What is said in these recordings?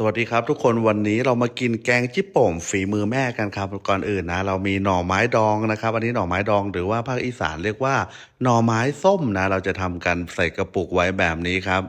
สวัสดีครับทุกคนวันนี้เรามากินแกงจิโป่มฝีมือแม่กันครับก่อนอื่นนะเรามีหน่อไม้ดองนะครับ อันนี้หน่อไม้ดองหรือว่าภาคอีสานเรียกว่าหน่อไม้ส้มนะ เราจะทำกันใส่กระปุกไว้แบบนี้ครับ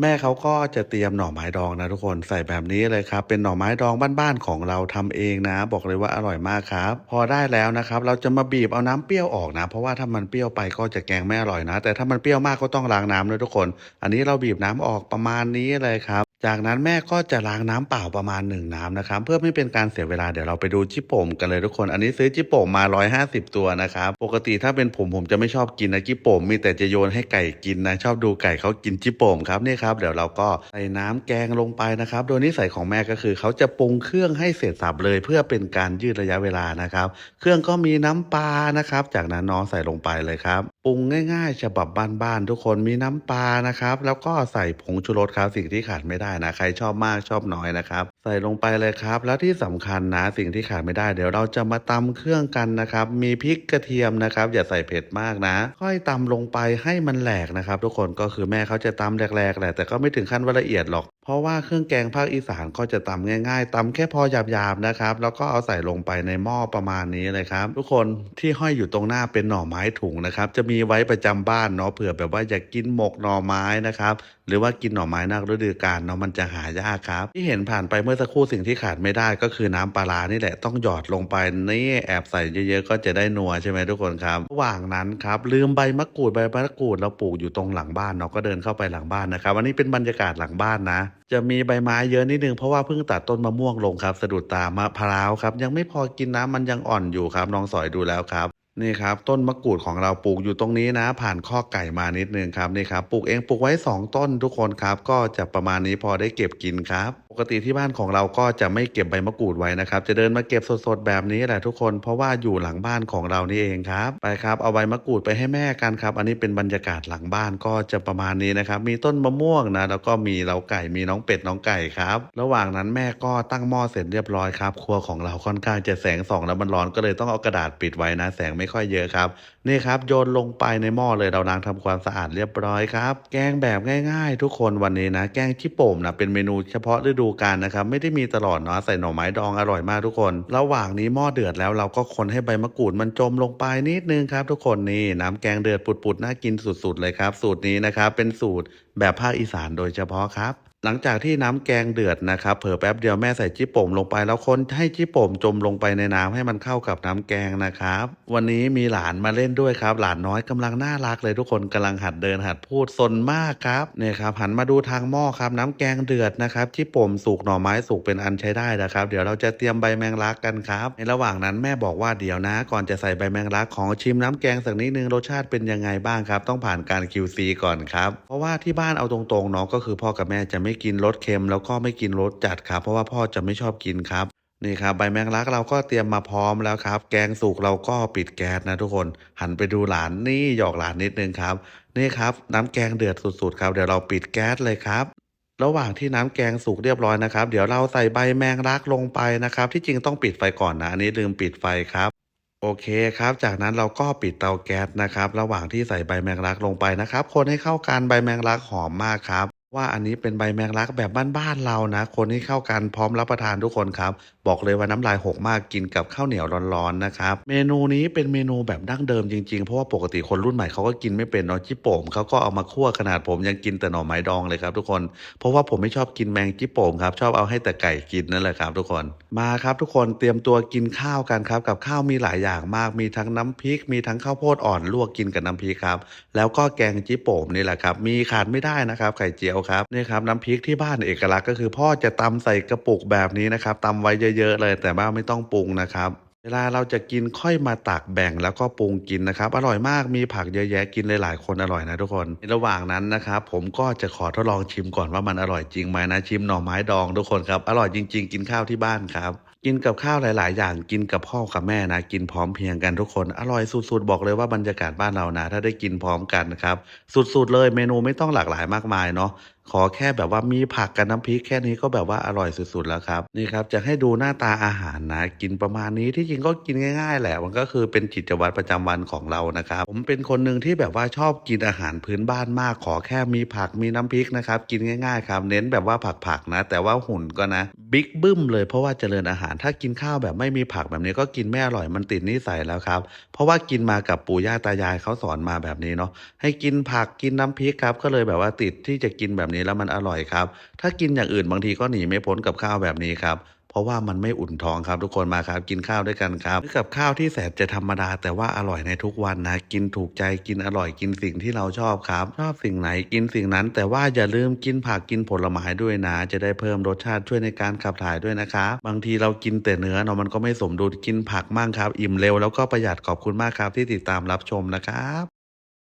แม่เขาก็จะเตรียมหน่อไม้ดองนะทุกคนใส่แบบนี้เลยครับ เป็นหน่อไม้ดองบ้านๆของเราทำเองนะ บอกเลยว่าอร่อยมากครับ พอได้แล้วนะครับ เราจะมาบีบเอาน้ำเปรี้ยวออกนะ เพราะว่าถ้ามันเปรี้ยวไปก็จะแกงไม่อร่อยนะ แต่ถ้ามันเปรี้ยวมากก็ต้องล้างน้ำด้วยทุกคน อันนี้เราบีบน้ำออกประมาณนี้เลยครับ จากนั้นแม่ก็จะล้างน้ำเปล่าประมาณหนึ่งน้ำนะครับ เพื่อไม่เป็นการเสียเวลาเดี๋ยวเราไปดูจิโป่มกันเลยทุกคน อันนี้ซื้อจิโป่มมา 150 ตัวนะครับ ปกติถ้าเป็นผมผมจะไม่ชอบกินนะจิโป่มมีแต่จะโยนให้ไก่กินนะชอบดูไก่เขากินจิโป่มครับนี่ครับเดี๋ยวเราก็ใส่น้ำแกงลงไปนะครับ โดยนิสัยของแม่ก็คือเขาจะปรุงเครื่องให้เสร็จสับเลย เพื่อเป็นการยืดระยะเวลานะครับ เครื่องก็มีน้ำปลานะครับ จากนั้นน้องใส่ลงไปเลยครับปรุงง่าย ๆ ฉบับบ้านๆทุกคนมีน้ำปลานะครับแล้วก็ใส่ผงชูรสครับสิ่งที่ขาดไม่ได้นะใครชอบมากชอบน้อยนะครับใส่ลงไปเลยครับ แล้วที่สำคัญนะสิ่งที่ขาดไม่ได้เดี๋ยวเราจะมาตำเครื่องกันนะครับ มีพริกกระเทียมนะครับ อย่าใส่เผ็ดมากนะ ค่อยตำลงไปให้มันแหลกนะครับ ทุกคนก็คือแม่เขาจะตำแหลกๆแหละแต่ก็ไม่ถึงขั้นว่าละเอียดหรอก เพราะว่าเครื่องแกงภาคอีสานก็จะตำง่าย ๆตำแค่พอหยาบๆนะครับ แล้วก็เอาใส่ลงไปในหม้อประมาณนี้เลยครับ ทุกคนที่ห้อยอยู่ตรงหน้าเป็นหน่อไม้ถุงนะครับ จะมีไว้ประจำบ้านเนาะเผื่อแบบว่าอยากกินหมกหน่อไม้นะครับหรือว่ากินหน่อไม้นอกฤดูกาลเนาะมันจะหายากครับ ที่เห็นผ่านไปเมื่อสักครู่สิ่งที่ขาดไม่ได้ก็คือน้ำปลาร้านี่แหละต้องหยอดลงไปนี่แอบใส่เยอะๆก็จะได้นัวใช่ไหมทุกคนครับระหว่างนั้นครับลืมใบมะกรูดใบมะกรูดเราปลูกอยู่ตรงหลังบ้านเนาะก็เดินเข้าไปหลังบ้านนะครับอันนี้เป็นบรรยากาศหลังบ้านนะจะมีใบไม้เยอะนิดนึงเพราะว่าเพิ่งตัดต้นมะม่วงลงครับสะดุดตามะพร้าวครับยังไม่พอกินน้ำมันยังอ่อนอยู่ครับน้องสอยดูแล้วครับ นี่ครับต้นมะกรูดของเราปลูกอยู่ตรงนี้นะ ผ่านข้อไก่มานิดนึงครับนี่ครับปลูกเองปลูกไว้ 2 ต้นทุกคนครับ ก็จะประมาณนี้พอได้เก็บกินครับ ปกติที่บ้านของเราก็จะไม่เก็บใบมะกรูดไว้นะครับ จะเดินมาเก็บสดๆแบบนี้แหละทุกคนเพราะว่าอยู่หลังบ้านของเรานี่เองครับไปครับเอาใบมะกรูดไปให้แม่กันครับ อันนี้เป็นบรรยากาศหลังบ้านก็จะประมาณนี้นะครับ มีต้นมะม่วงนะแล้วก็มีเราไก่มีน้องเป็ดน้องไก่ครับระหว่างนั้นแม่ก็ตั้งหม้อเสร็จเรียบร้อยครับครัวของเราค่อนข้างจะแสงส่องแล้วมันร้อนก็เลยต้องเอากระดาษปิดไว้นะแสงไม่ไม่ค่อยเยอะครับนี่ครับโยนลงไปในหม้อเลยเราล้างทำความสะอาดเรียบร้อยครับ แกงแบบง่าย ๆ ทุกคนวันนี้นะ แกงชิโป่มนะเป็นเมนูเฉพาะฤดูกาลนะครับไม่ได้มีตลอดเนาะใส่หน่อไม้ดองอร่อยมากทุกคน ระหว่างนี้หม้อเดือดแล้วเราก็คนให้ใบมะกรูดมันจมลงไปนิดนึงครับ ทุกคนนี่น้ำแกงเดือดปุดๆน่ากินสุดๆเลยครับ สูตรนี้นะครับเป็นสูตร แบบภาคอีสานโดยเฉพาะครับ หลังจากที่น้ำแกงเดือดนะครับเผลอแป๊บเดียวแม่ใส่จิโป่มลงไปแล้วคนให้จิโป่มจมลงไปในน้ำให้มันเข้ากับน้ำแกงนะครับ วันนี้มีหลานมาเล่นด้วยครับ หลานน้อยกำลังน่ารักเลยทุกคนกำลังหัดเดินหัดพูดสนมากครับเนี่ยครับหันมาดูทางหม้อครับน้ำแกงเดือดนะครับจิโป่มสุกหน่อไม้สุกเป็นอันใช้ได้นะครับ เดี๋ยวเราจะเตรียมใบแมงลักกันครับในระหว่างนั้นแม่บอกว่าเดี๋ยวนะ ก่อนจะใส่ใบแมงลักของชิมน้ำแกงสักนิดนึงรสชาติเป็นยังไงบ้างครับ ต้องผ่านการ QC ก่อนครับ เพราะว่าที่บ้านานเอาตรงๆเนาะก็คือพ่อกับแม่จะไม่กินรสเค็ม แล้วก็ไม่กินรสจัดครับ เพราะว่าพ่อจะไม่ชอบกินครับนี่ครับใบแมงลักเราก็เตรียมมาพร้อมแล้วครับ แกงสุกเราก็ปิดแก๊สนะทุกคน หันไปดูหลานนี่หยอกหลานนิดนึงครับ นี่ครับน้ำแกงเดือดสุดๆครับเดี๋ยวเราปิดแก๊สเลยครับ ระหว่างที่น้ำแกงสุกเรียบร้อยนะครับ เดี๋ยวเราใส่ใบแมงลักลงไปนะครับ ที่จริงต้องปิดไฟก่อนนะอันนี้ลืมปิดไฟครับ โอเคครับ จากนั้นเราก็ปิดเตาแก๊สนะครับ ระหว่างที่ใส่ใบแมงลักลงไปนะครับ คนให้เข้ากันใบแมงลักหอมมากครับ ว่าอันนี้เป็นใบแมงลักแบบบ้านๆเรานะ คนให้เข้ากันพร้อมรับประทานทุกคนครับ บอกเลยว่าน้ำลายหกมากกินกับข้าวเหนียวร้อนๆนะครับ เมนูนี้เป็นเมนูแบบดั้งเดิมจริงๆ เพราะว่าปกติคนรุ่นใหม่เขาก็กินไม่เป็นเนาะจิโป่มเขาก็เอามาคั่วขนาดผมยังกินแต่หน่อไม้ดองเลยครับทุกคน เพราะว่าผมไม่ชอบกินแมงจิโป่มครับชอบเอาให้แต่ไก่กินนั่นแหละครับทุกคนมาครับทุกคนเตรียมตัวกินข้าวกันครับกับข้าวมีหลายอย่างมากมีทั้งน้ำพริก มีทั้งข้าวโพดอ่อนลวกกินกับน้ำพริกครับแล้วก็แกงจิโป่มนี่แหละครับมีขาดไม่ได้นะครับไข่เจียวครับนี่ครับน้ำพริกที่บ้านเอกลักษณ์ก็คือ พ่อจะตำใส่กระปุกแบบนี้นะครับตำไว้เยอะๆเลย แต่ว่าไม่ต้องปรุงนะครับเวลาเราจะกินค่อยมาตักแบ่งแล้วก็ปรุงกินนะครับ อร่อยมากมีผักเยอะแยะกินหลายๆคนอร่อยนะทุกคนในระหว่างนั้นนะครับผมก็จะขอทดลองชิมก่อนว่ามันอร่อยจริงไหมนะชิมหน่อไม้ดองทุกคนครับอร่อยจริง ๆ กินข้าวที่บ้านครับ กินกับข้าวหลาย ๆ อย่างกินกับพ่อกับแม่นะ กินพร้อมเพียงกันทุกคน อร่อยสุดๆบอกเลยว่าบรรยากาศบ้านเรานะ ถ้าได้กินพร้อมกันนะครับสุดๆเลยเมนูไม่ต้องหลากหลายมากมายเนาะ ขอแค่แบบว่ามีผักกับน้ำพริกแค่นี้ก็แบบว่าอร่อยสุดๆแล้วครับนี่ครับจะให้ดูหน้าตาอาหารนะ กินประมาณนี้ที่จริงก็กินง่ายๆแหละมันก็คือเป็นกิจวัตรประจำวันของเรานะครับผมเป็นคนหนึ่งที่แบบว่าชอบกินอาหารพื้นบ้านมาก ขอแค่มีผักมีน้ำพริกนะครับกินง่ายๆครับเน้นแบบว่าผักๆนะ แต่ว่าหุ่นก็นะบิ๊กบึ้มเลยเพราะว่าเจริญอาหารถ้ากินข้าวแบบไม่มีผักแบบนี้ก็กินไม่อร่อยมันติดนิสัยแล้วครับเพราะว่ากินมากับปู่ย่าตายายเขาสอนมาแบบนี้เนาะให้กินผักกินน้ำพริกครับก็เลยแบบว่าติดที่จะกินแบบนี้แล้วมันอร่อยครับ ถ้ากินอย่างอื่นบางทีก็หนีไม่พ้นกับข้าวแบบนี้ครับเพราะว่ามันไม่อุ่นท้องครับทุกคนมาครับ กินข้าวด้วยกันครับกับข้าวที่แสนจะธรรมดา แต่ว่าอร่อยในทุกวันนะ กินถูกใจกินอร่อยกินสิ่งที่เราชอบครับ ชอบสิ่งไหนกินสิ่งนั้น แต่ว่าอย่าลืมกินผักกินผลไม้ด้วยนะ จะได้เพิ่มรสชาติช่วยในการขับถ่ายด้วยนะครับบางทีเรากินแต่เนื้อเนาะมันก็ไม่สมดุลกินผักมั่งครับ อิ่มเร็วแล้วก็ประหยัดขอบคุณมากครับที่ติดตามรับชมนะครับ